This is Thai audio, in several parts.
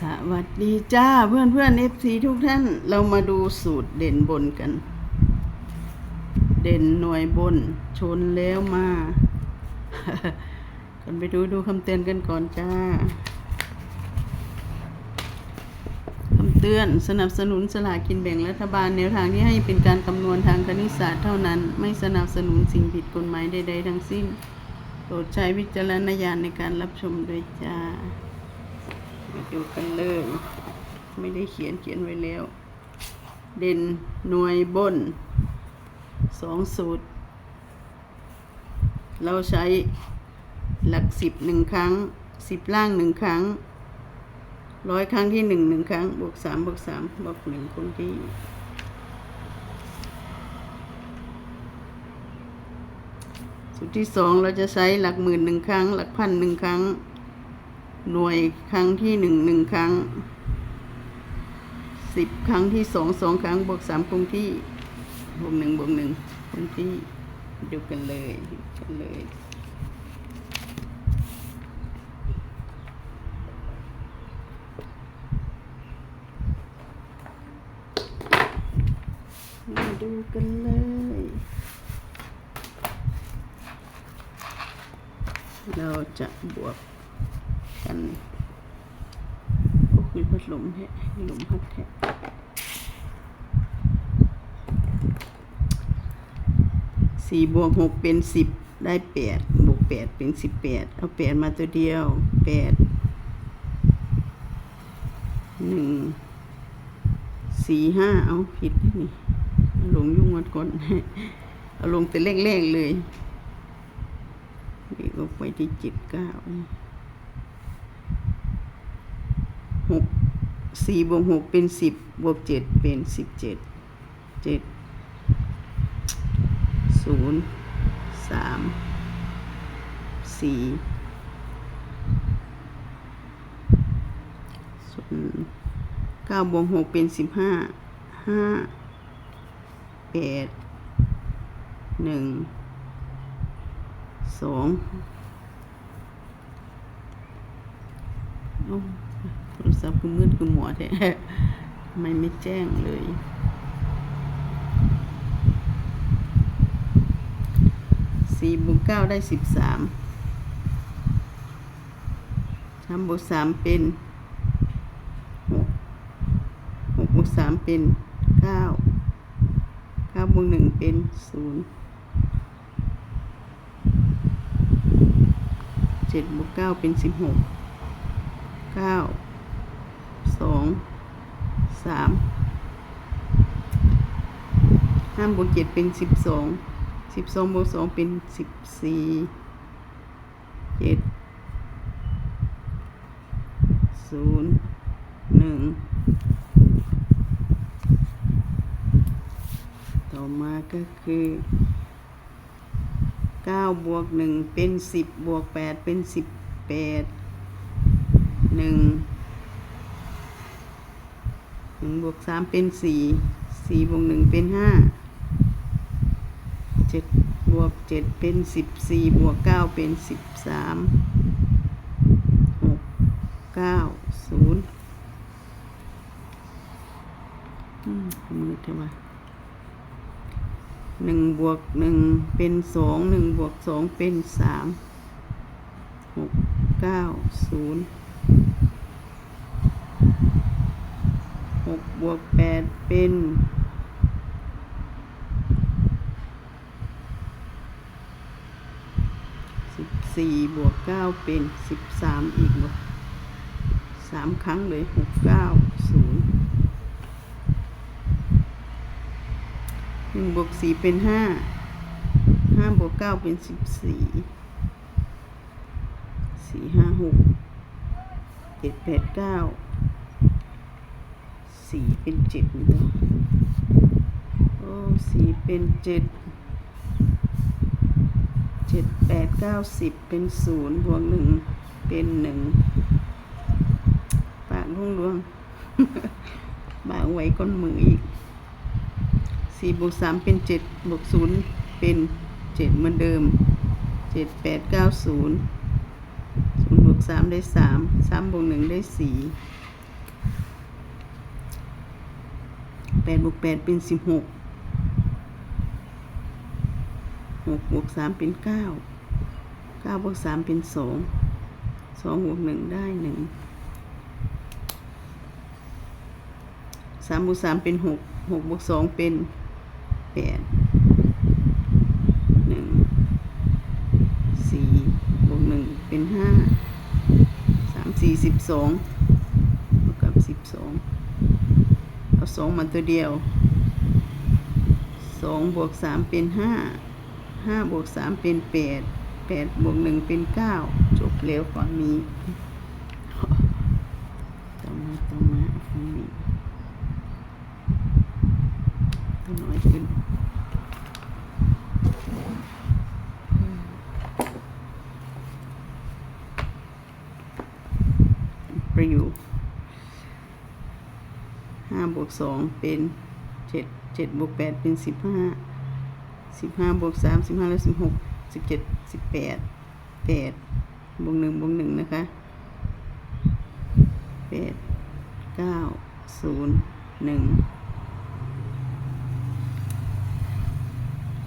สวัสดีจ้าเพื่อนเพื่อนเอฟซีทุกท่านเรามาดูสูตรเด่นบนกัน เด่นหน่วยบน ชนแล้วมากันไปดูดูคำเตือนกันก่อนจ้าคำเตือนสนับสนุนสลากกินแบ่งรัฐบาลแนวทางที่ให้เป็นการคำนวณทางคณิตศาสตร์เท่านั้น ไม่สนับสนุนสิ่งผิดกฎหมายใดๆทั้งสิ้นโปรดใช้วิจารณญาณในการรับชมด้วยจ้า มาดูกันเลย ไม่ได้เขียนเขียนไว้แล้ว เด่นหน่วยบนสองสูตร เราใช้หลักสิบหนึ่งครั้งสิบล่างหนึ่งครั้งร้อยครั้งที่หนึ่งหนึ่งครั้งบวกสามบวกสามบวกหนึ่งคงที่สูตรที่สองเราจะใช้หลักหมื่นหนึ่งครั้ง หลักพันหนึ่งครั้ง หน่วยครั้งที่หนึ่งหนึ่งครั้งสิบครั้งที่สองสองครั้งบวกสามคงที่บวกหนึ่งบวกหนึ่งคงที่ดูกันเลยดูกันเลยมาดูกันเลยเราจะบวก กันก็คุยพัดลมแท้ลมพัดแท้สี่บวกหกเป็นสิบได้แปดบวกแปดเป็นสิบแปดเอาแปดมาตัวเดียวแปดหนึ่งสี่ห้าเอาผิดนี่ลงยุ่งวัดก่อนเอาลงแต่แรกๆเลยนี่ก็ไปที่เจ็ดเก้า หกสี่บวกหกเป็นสิบบวกเจ็ดเป็นสิบเจ็ดเจ็ดศูนย์สามสี่ส่วนเก้าบวกหกเป็นสิบห้าห้าแปดหนึ่งสอง โอ้โทรศัพท์คือมืดคือหมอแท้ทำไมไม่แจ้งเลย สี่บวกเก้าได้สิบสามสามบวกสามเป็นหกหกบวกสามเป็นเก้าเก้าบวกหนึ่งเป็นศูนย์เจ็ดบวกเก้าเป็นสิบหกเก้า สองสามห้าบวกเจ็ดเป็นสิบสองสิบสองบวกสองเป็นสิบสี่เจ็ดศูนย์หนึ่งต่อมาก็คือเก้าบวกหนึ่งเป็นสิบบวกแปดเป็นสิบแปดหนึ่ง นึ่งบวกสามเป็นสี่สี่บวกหนึ่งเป็นห้าเจ็ดบวกเจ็ดเป็นสิบสี่บวกเก้าเป็นสิบสามหกเก้าศูนย์อืมมือเท่ไหร่หนึ่งบวกหนึ่งเป็นสองหนึ่งบวกสองเป็นสามหกเก้าศูนย์ หกบวกแปดเป็นสิบสี่บวกเก้าเป็นสิบสามอีกบวกสามครั้งเลยหกเก้าศูนย์หนึ่งบวกสี่เป็นห้าห้าบวกเก้าเป็นสิบสี่สี่ห้าหกเจ็ดแปดเก้า สี่เป็นเจ็ดนี่ตัวโอ้สี่เป็นเจ็ดเจ็ดแปดเก้าสิบเป็นศูนย์บวกหนึ่งเป็นหนึ่งปากล่วงลวงบางไว้ก้นมืออีกสี่บวกสามเป็นเจ็ดบวกศูนย์เป็นเจ็ดเหมือนเดิมเจ็ดแปดเก้าศูนย์ศูนย์บวกสามได้สามสามบวกหนึ่งได้สี่ แปดบวกแปดเป็นสิบหกหกบวกสามเป็นเก้าเก้าบวกสามเป็นสองสองบวกหนึ่งได้หนึ่งสามบวกสามเป็นหกหกบวกสองเป็นแปดหนึ่งสี่บวกหนึ่งเป็นห้าสามสี่สิบสองเท่ากับสิบสอง เอาสองมาตัวเดียวสองบวกสามเป็นห้าห้าบวกสามเป็นแปดแปดบวกหนึ่งเป็นเก้าจบแล้วฝั่งนี้ต่อมาต่อมาฝั่งนี้ตัวน้อยขึ้น ประโยคห้าบวก สองเป็นเจ็ดเจ็ดบวกแปดเป็นสิบห้าสิบห้าบวกสามสิบห้าแล้วสิบหกสิบเจ็ดสิบแปดแปดบวกหนึ่งบวกหนึ่งนะคะแปดเก้าศูนย์หนึ่ง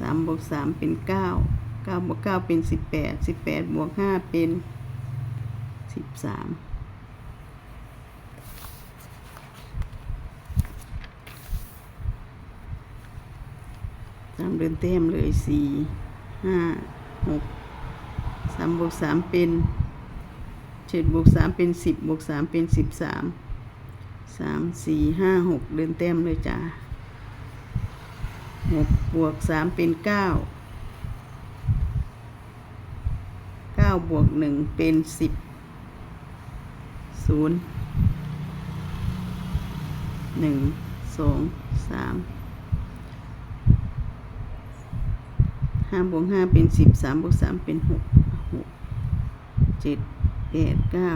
สามบวกสามเป็นเก้าเก้าบวกเก้าเป็นสิบแปดสิบแปดบวกห้าเป็นสิบสามามเดินเต็มเลยสี่ห้าหกสามบวกสามเป็นเจ็ดบวกสามเป็นสิบบวกสามเป็นสิบสามสามสี่ห้าหกเดินเต็มเลยจ้าหกบวกสามเป็นเก้าเก้าบวกหนึ่งเป็นสิบศูนย์หนึ่งสองสาม ห้าบวกห้าเป็นสิบสามบวกสามเป็นหกหกเจ็ดแปดเก้า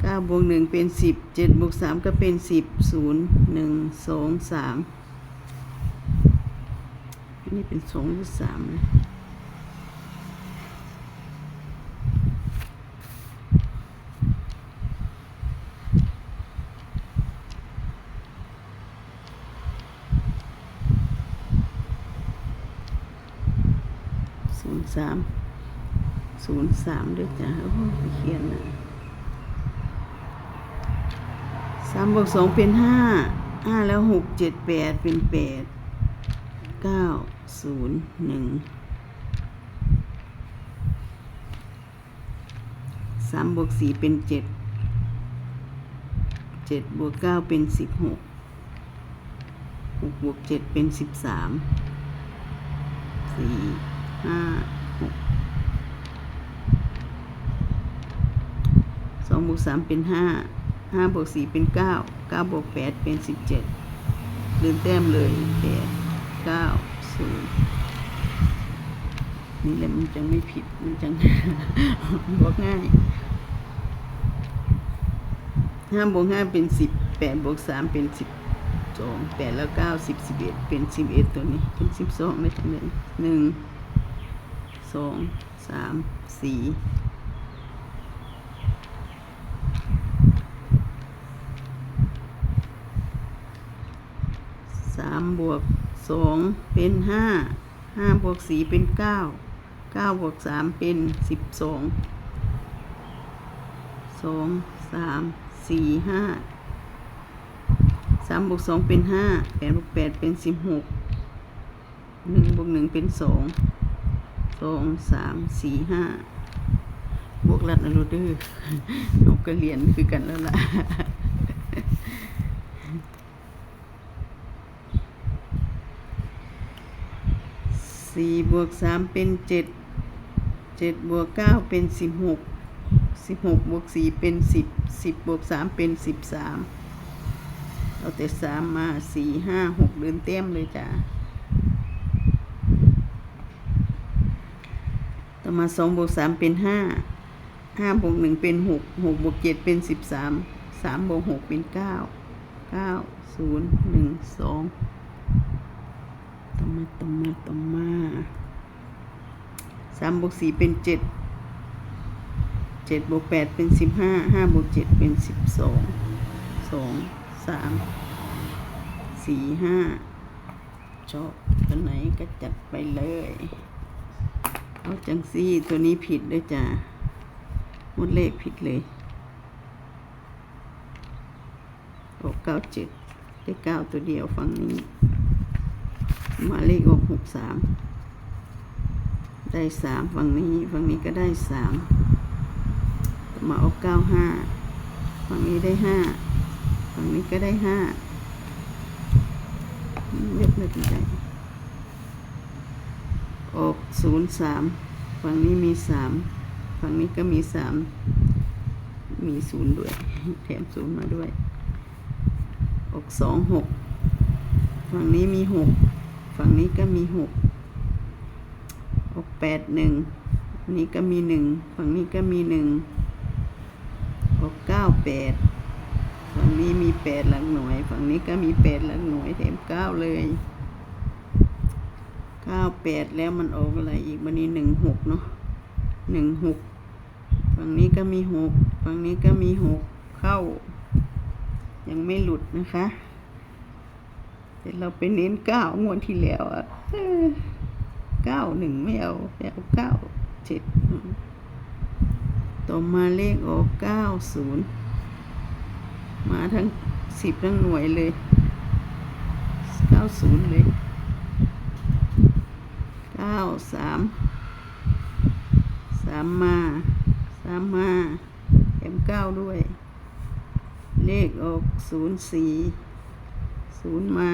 เก้าบวกหนึ่งเป็นสิบเจ็ดบวกสามก็เป็นสิบศูนย์หนึ่งสองสามอันนี้เป็นสองหรือสามนะ สามศูนย์สามด้วยจ้ะโอ้โหเขียนนะสามบวกสองเป็นห้าห้าแล้วหกเจ็ดแปดเป็นแปดเก้าศูนย์หนึ่งสามบวกสี่เป็นเจ็ดเจ็ดบวกเก้าเป็นสิบหกหกบวกเจ็ดเป็นสิบสามสี่ห้า สองบวกสามเป็นห้าห้าบวกสี่เป็นเก้าเก้าบวกแปดเป็นสิบเจ็ดลืมแต้มเลยแปดเก้าศูนย์นี่แหละมันจังไม่ผิด มันจังบวกง่ายห้าบวกห้าเป็นสิบแปดบวกสามเป็นสิบสองแปดแล้วเก้าสิบสิบเอ็ดเป็นสิบเอ็ดตัวนี้ เป็นสิบสองไม่ใช่หนึ่ง สองสามสี่สามบวกสองเป็นห้าห้าบวกสี่เป็นเก้าเก้าบวกสามเป็นสิบสองสองสามสี่ห้าสามบวกสองเป็นห้าแปดบวกแปดเป็นสิบหกหนึ่งบวกหนึ่งเป็นสอง สองสามสี่ห้าบวกรัดนะรูดื้อนกกระเรียนคือกันแล้วล่ะสี่บวกสามเป็นเจ็ดเจ็ดบวกเก้าเป็นสิบหกสิบหกบวกสี่เป็นสิบสิบบวกสามเป็นสิบสามเอาแต่สามมาสี่ห้าหกเดินเต็มเลยจ้ะ ต่อมาสองบวกสามเป็นห้าห้าบวกหนึ่งเป็นหกหกบวกเจ็ดเป็นสิบสามสามบวกหกเป็นเก้าเก้าศูนย์หนึ่งสองต่อมาต่อมาต่อมาสามบวกสี่เป็นเจ็ดเจ็ดบวกแปดเป็นสิบห้าห้าบวกเจ็ดเป็นสิบสองสองสามสี่ห้าชอบตัวไหนก็จัดไปเลย เอาจังซี่ตัวนี้ผิดด้วยจ้ะมดเลขผิดเลยหกเก้าเจ็ดได้เก้าตัวเดียวฝั่งนี้ มาเลขออกหกสามได้สามฝั่งนี้ฝั่งนี้ก็ได้สามมาออกเก้าห้าฝั่งนี้ได้ห้าฝั่งนี้ก็ได้ห้าเลือกไม่เป็นไร ออกศูนย์สามฝั่งนี้มีสามฝั่งนี้ก็มีสามมีศูนย์ด้วย แถมศูนย์มาด้วย ออกสองหกฝั่งนี้มีหกฝั่งนี้ก็มีหกออกแปดหนึ่งนนี้ก็มีหนึ่งฝั่งนี้ก็มีหนึ่งออกเก้าแปดฝั่งนี้มีแปดหลักหน่วย ฝั่งนี้ก็มีแปดหลักหน่วยแถมเก้าเลย เก้าแปดแล้วมันออกอะไรอีกวันนี้หนึ่งหกเนาะหนึ่งหกฝั่งนี้ก็มีหกฝั่งนี้ก็มีหกเข้า ยังไม่หลุดนะคะแต่เราไปเน้นเก้างวดที่แล้วอะเก้าหนึ่งไม่เอาแต่เอาเก้าเจ็ดต่อมาเลขออกเก้าศูนย์มาทั้งสิบทั้งหน่วยเลยเก้าศูนย์เลย ก้าสามสามมาสามมาแถมเก้าด้วย เลขออกศูนย์สี่ศูนย์มา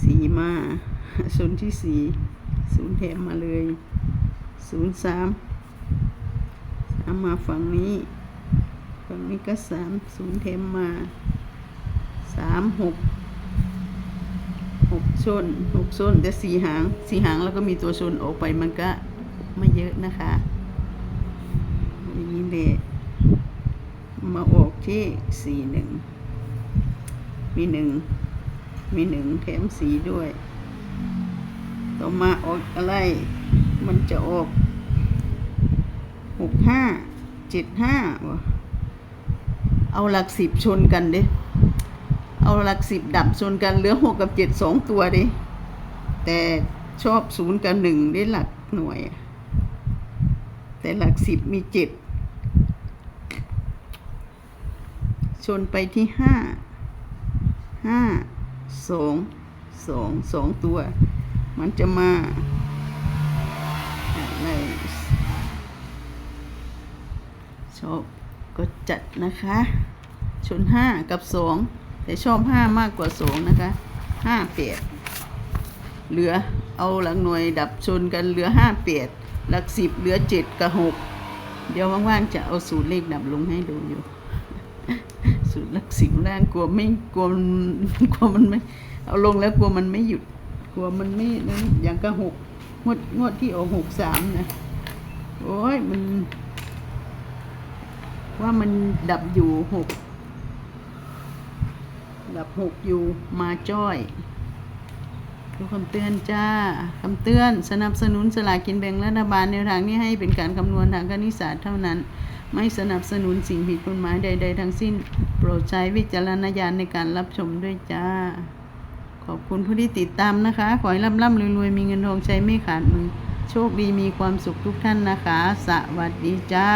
สี่มาศูนย์ที่สี่ศูนย์แถมมาเลยศูนย์สามสามมาฝั่งนี้ ฝั่งนี้ก็สามศูนย์แถมมาสามหก กชนหกชนแต่สี่หางสี่หางแล้วก็มีตัวชนออกไปมันก็ไม่เยอะนะคะอย่างนี้เลยมาออกที่สี่หนึ่งมีหนึ่งมีหนึ่งแถมสีด้วย ต่อมาออกอะไร มันจะออกหกห้าเจ็ดห้าเอาหลักสิบชนกันเดิ เอาหลักสิบดับชนกันเหลือหกกับเจ็ดสองตัวดิ แต่ชอบศูนย์กับหนึ่งได้หลักหน่วย แต่หลักสิบมีเจ็ดชนไปที่ห้าห้าสองสองสองตัว มันจะมาอะไรชอบก็จัดนะคะ ชนห้ากับสอง แต่ชอบห้ามากกว่าสองนะคะห้าเปียดเหลือเอาหลักหน่วยดับชนกันเหลือห้าเปียดหลักสิบเหลือเจ็ดกับหกเดี๋ยวว่างๆจะเอาสูตรเลขดับลงให้ดูอยู่ สูตรหลักสิบล่างกลัวไม่กลัวกลัวมันไม่เอาลงแล้วกลัวมันไม่หยุดกลัวมันไม่นั้นอย่างก็หกงวดงวดที่ออกหกสามนะโอ้ยมัน ว่ามันดับอยู่หก ดับหกอยู่มาจ้อยดูคำเตือนจ้าคำเตือนสนับสนุนสลากกินแบ่งรัฐบาลแนวทางนี้ให้เป็นการคำนวณทางคณิตศาสตร์เท่านั้น ไม่สนับสนุนสิ่งผิดกฎหมายใด ๆ ทั้งสิ้น โปรดใช้วิจารณญาณในการรับชมด้วยจ้า ขอบคุณผู้ที่ติดตามนะคะ ขอให้ร่ำร่ำรวยๆ มีเงินทองใช้ไม่ขาดมือ โชคดีมีความสุขทุกท่านนะคะ สวัสดีจ้า